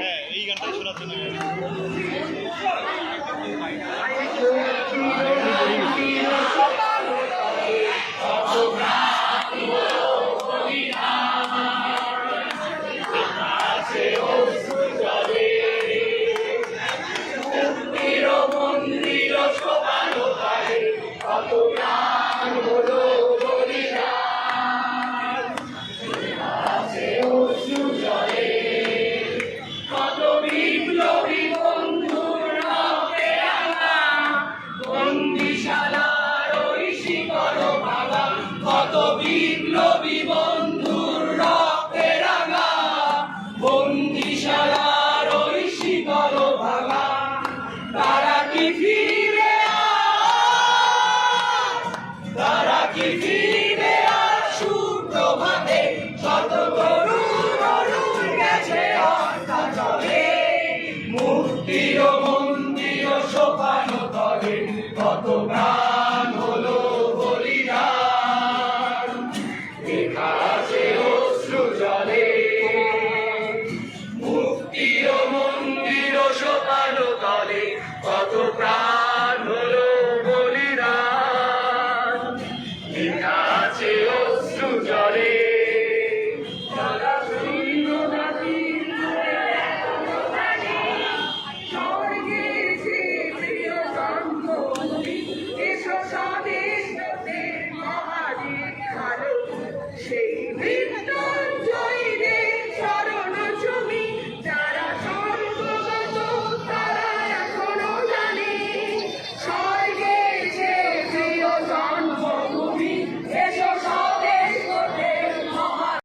হ্যাঁ এই গানটাই শোনার জন্য Thank you. শত বিপ্লবী বন্ধুর রক্তে রাঙা, বন্দিশালার ওই শিকল ভাঙা। তারা কি ফিরে তারা কি ফিরে সুপ্রভাতে শত করুণ অরুণ গেছে চলে। মুক্তির মন্দির সোপানো তলে কত প্রাণ